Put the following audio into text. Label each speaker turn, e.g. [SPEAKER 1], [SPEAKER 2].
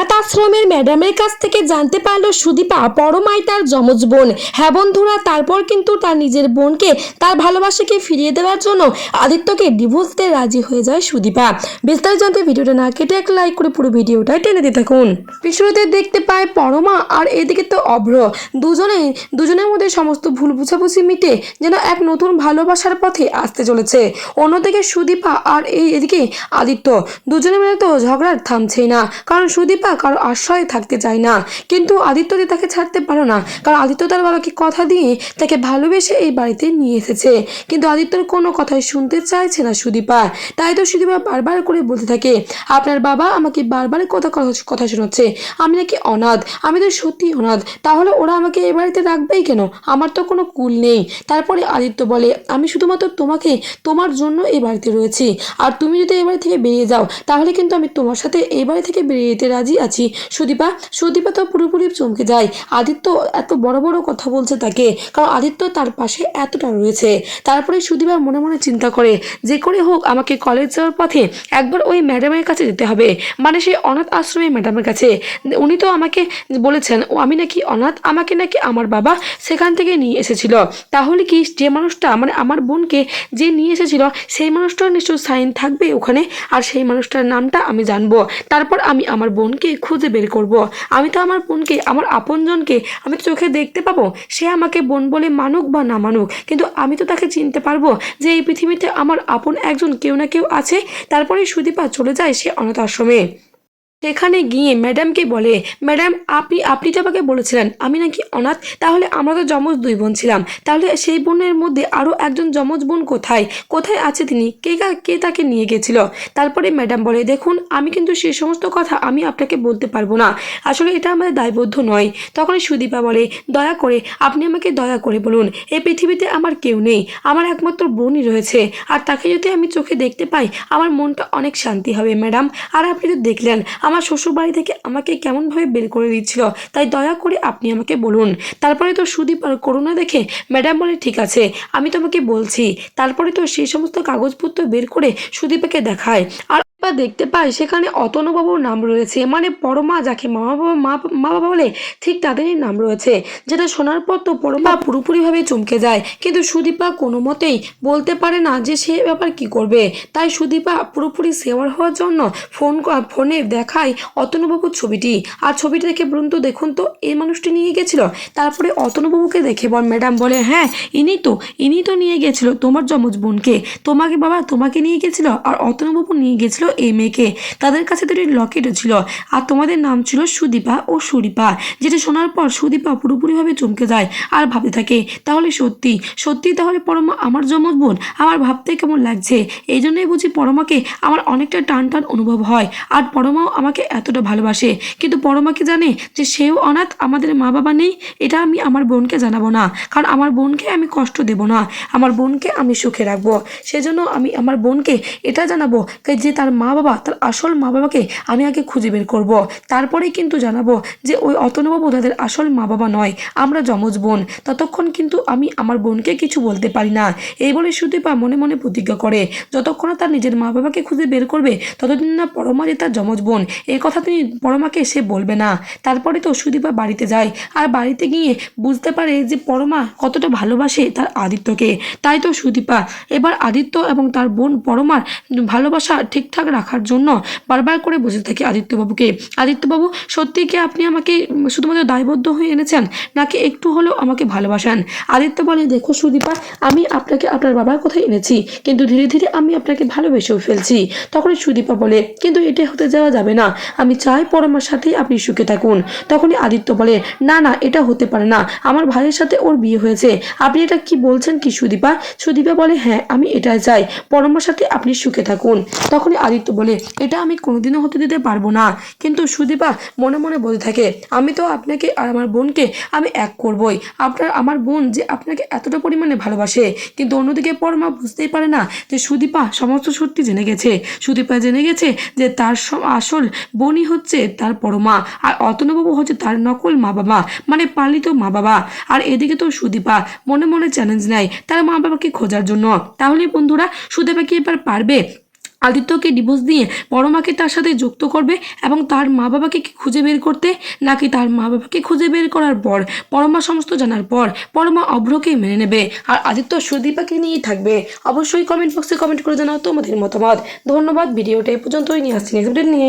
[SPEAKER 1] অনাথ আশ্রমের ম্যাডামের কাছ থেকে জানতে পারল সুদীপা পরমাই তার যমজ বোন। হ্যাঁ বন্ধুরা, তারপর কিন্তু তার নিজের বোনকে তার ভালোবাসাকে ফিরিয়ে দেওয়ার জন্য আদিত্যকে ডিভোর্স দিতে রাজি হয়ে যায় সুদীপা। বিস্তারিত জানতে ভিডিওটা না কেটে এক লাইক করে পুরো ভিডিওটা টেনে দিতে থাকুন। বিশ্বতে দেখতে পায় পরমা আর এদিকে তো অভ্র। দুজনেই দুজনের মধ্যে সমস্ত ভুল বুঝাবুঝি মিটে যেন এক নতুন ভালোবাসার পথে আসতে চলেছে। অন্যদিকে সুদীপা আর এই এদিকে আদিত্য, দুজনে মিলে তো ঝগড়ার থামছেই না। কারণ সুদীপা কারও আশ্রয়ে থাকতে চায় না। কিন্তু আদিত্য যে তাকে ছাড়তে পারো না। কারণ আদিত্য তার বাবাকে কথা দিয়ে তাকে ভালোবেসে এই বাড়িতে নিয়ে এসেছে। কিন্তু আদিত্যর কোনো কথাই শুনতে চাইছে না সুদীপা। তাই তো সুদীপা বারবার করে বলতে থাকে, আপনার বাবা আমাকে বারবার কথা কথা- শোনাচ্ছে। আমি নাকি অনাথ, আমি তো সত্যি অনাথ। তাহলে ওরা আমাকে এ বাড়িতে রাখবেই কেন? আমার তো কোনো কুল নেই। তারপরে আদিত্য বলে, আমি শুধুমাত্র তোমাকে, তোমার জন্য এই বাড়িতে রয়েছি। আর তুমি যদি এই বাড়ি থেকে বেরিয়ে যাও, তাহলে কিন্তু আমি তোমার সাথে এই বাড়ি থেকে বেরিয়ে যেতে রাজি আছি। সুদীপা সুদীপা তো পুরোপুরি চমকে যায়। আদিত্য এত বড় বড় কথা বলছে তাকে, কারণ আদিত্য তার পাশে এতটা রয়েছে। তারপরে সুদীপা মনে মনে চিন্তা করে, যে করে হোক আমাকে কলেজ যাওয়ার পথে একবার ওই ম্যাডামের কাছে যেতে হবে। মানে সেই অনাথ আশ্রমে ম্যাডামের কাছে। উনি তো আমাকে বলেছেন আমি নাকি অনাথ, আমাকে নাকি আমার বাবা সেখান থেকে নিয়ে এসেছিল। তাহলে কি যে মানুষটা মানে আমার বোনকে যে নিয়ে এসেছিল, সেই মানুষটার নিশ্চয় সাইন থাকবে ওখানে, আর সেই মানুষটার নামটা আমি জানব। তারপর আমি আমার বোনকে খুঁজে বের করব। আমি তো আমার বোনকে, আমার আপনজনকে, আমি তো চোখে দেখতে পাবো। সে আমাকে বোন বলে মানুক বা না মানুক, কিন্তু আমি তো তাকে চিনতে পারব যে এই পৃথিবীতে আমার আপন একজন কেউ না কেউ আছে। তারপরে সুদীপা চলে যায় সে অনাথ আশ্রমে। সেখানে গিয়ে ম্যাডামকে বলে, ম্যাডাম, আপনি আপনি তো আমাকে বলেছিলেন, আমি নাকি অনাথ, তাহলে আমরা তো যমজ দুই বোন ছিলাম। তাহলে সেই বোনের মধ্যে আরও একজন যমজ বোন কোথায়? কোথায় আছে তিনি? কে কা- তাকে নিয়ে গেছিল? তারপরে ম্যাডাম বলে, দেখুন, আমি কিন্তু সেই সমস্ত কথা আমি আপনাকে বলতে পারব না। আসলে এটা আমাদের দায়বদ্ধ নয়। তখন সুদীপা বলে, দয়া করে, আপনি আমাকে দয়া করে বলুন এই পৃথিবীতে আমার কেউ নেই। আমার একমাত্র বোনই রয়েছে। আর তাকে যদি আমি চোখে দেখতে পাই, আমার মনটা অনেক শান্তি হবে, ম্যাডাম। আর আপনি তো দেখলেন আমার শ্বশুরবাড়ি থেকে আমাকে কেমনভাবে বের করে দিচ্ছিল, তাই দয়া করে আপনি আমাকে বলুন। তারপরে তো সুদীপ আর করোনা দেখে, ম্যাডাম বলে ঠিক আছে, আমি তোমাকে বলছি। তারপরে তো সেই সমস্ত কাগজপত্র বের করে সুদীপাকে দেখায়। আর বা দেখতে পাই সেখানে অতনুবাবুর নাম রয়েছে। মানে পরমা যাকে মা বাবা মা মা বাবা বলে, ঠিক তাদেরই নাম রয়েছে। যেটা শোনার পর তো পরমা পুরোপুরিভাবে চমকে যায়। কিন্তু সুদীপা কোনো মতেই বলতে পারে না যে সে ব্যাপার কি করবে। তাই সুদীপা পুরোপুরি সেওয়ার হওয়ার জন্য ফোন ফোনে দেখায় অতনুবাবুর ছবিটি। আর ছবিটি দেখে বলুন তো, দেখুন তো, এই মানুষটি নিয়ে গেছিল। তারপরে অতনুবাবুকে দেখে বল, ম্যাডাম বলে হ্যাঁ ইনি তো ইনি তো নিয়ে গেছিল তোমার যমজ বোনকে। তোমাকে বাবা, তোমাকে নিয়ে গেছিল, আর অতনুবাবু নিয়ে গেছিল এই মেয়েকে। তাদের কাছে দুটি লকেটও ছিল আর তোমাদের নাম ছিল সুদীপা ও সুদীপা যেটা শোনার পর সুদীপা পুরোপুরিভাবে চমকে যায় আর ভাবতে থাকে, তাহলে সত্যি? সত্যি তাহলে পরমা আমার যমজ বোন? আমার ভাবতে কেমন লাগছে? এই জন্যই বুঝি পরমাকে আমার অনেকটা টান টান অনুভব হয় আর পরমাও আমাকে এতটা ভালোবাসে। কিন্তু পরমাকে জানে যে সেও অনাথ, আমাদের মা বাবা নেই? এটা আমি আমার বোনকে জানাব না। কারণ আমার বোনকে আমি কষ্ট দেব না। আমার বোনকে আমি সুখে রাখব। সেজন্য আমি আমার বোনকে এটা জানাব যে তার মা বাবা তার আসল মা বাবাকে আমি আগে খুঁজে বের করব। তারপরেই কিন্তু জানাব যে ওই অতনুবাবু তাদের আসল মা বাবা নয়, আমরা যমজ বোন। ততক্ষণ কিন্তু আমি আমার বোনকে কিছু বলতে পারি না। এই বলে সুদীপা মনে মনে প্রতিজ্ঞা করে, যতক্ষণ তার নিজের মা বাবাকে খুঁজে বের করবে, ততদিন না পরমা যে তার যমজ বোন। এই কথা তিনি পরমাকে সে বলবে না। তারপরে তো সুদীপা বাড়িতে যায়, আর বাড়িতে গিয়ে বুঝতে পারে যে পরমা কতটা ভালোবাসে তার আদিত্যকে। তাই তো সুদীপা, এবার আদিত্য এবং তার বোন পরমার ভালোবাসা ঠিকঠাক রাখার জন্য বারবার করে বসে থাকি আদিত্যবাবুকে। আদিত্যবাবু, সত্যি কি আপনি আমাকে শুধুমাত্র দায়বদ্ধ হয়ে এনেছেন, নাকি একটু হলেও আমাকে ভালোবাসেন? আদিত্য বলে, দেখো সুদীপা, আমি আপনাকে আপনার বাবার কথা এনেছি, কিন্তু ধীরে ধীরে আমি আপনাকে ভালোবেসেও ফেলছি। তখন সুদীপা বলে, কিন্তু এটা হতে যাওয়া যাবে না। আমি চাই পরমার সাথেই আপনি সুখে থাকুন। তখনই আদিত্য বলে, না না, এটা হতে পারে না। আমার ভাইয়ের সাথে ওর বিয়ে হয়েছে। আপনি এটা কি বলছেন কি সুদীপা? সুদীপা বলে হ্যাঁ আমি এটাই চাই। পরমার সাথে আপনি সুখে থাকুন। তখনই আদিত্য বলে এটা আমি কোনোদিনও হতে দিতে পারব না। কিন্তু সুদীপা মনে মনে বলে থাকে, আমি তো আপনাকে আর আমার বোনকে আমি এক করবই। আপনার, আমার বোন যে আপনাকে এতটা পরিমাণে ভালোবাসে। কিন্তু অন্যদিকে পরমা বুঝতেই পারে না যে সুদীপা সমস্ত সত্যি জেনে গেছে। সুদীপা জেনে গেছে যে তার আসল বোনই হচ্ছে তার পরমা। আর অতনুবাবু হচ্ছে তার নকল মা বাবা মানে পালিত মা বাবা আর এদিকে তো সুদীপা মনে মনে চ্যালেঞ্জ নেয় তার মা বাবাকে খোঁজার জন্য। তাহলে বন্ধুরা, সুদীপা কি এবার পারবে? আদিত্যকে ডিভোর্স দিয়ে পরমাকে তার সাথে যুক্ত করবে এবং তার মা বাবাকে কি খুঁজে বের করতে, নাকি তার মা বাবাকে খুঁজে বের করার পর, পরমা সমস্ত জানার পর, পরমা অভ্রকে মেনে নেবে। আর আদিত্য সুদীপাকে নিয়েই থাকবে। অবশ্যই কমেন্ট বক্সে কমেন্ট করে জানাও তোমাদের মতামত। ধন্যবাদ। ভিডিওটা এই পর্যন্তই। নিয়ে আসছি নিয়ে।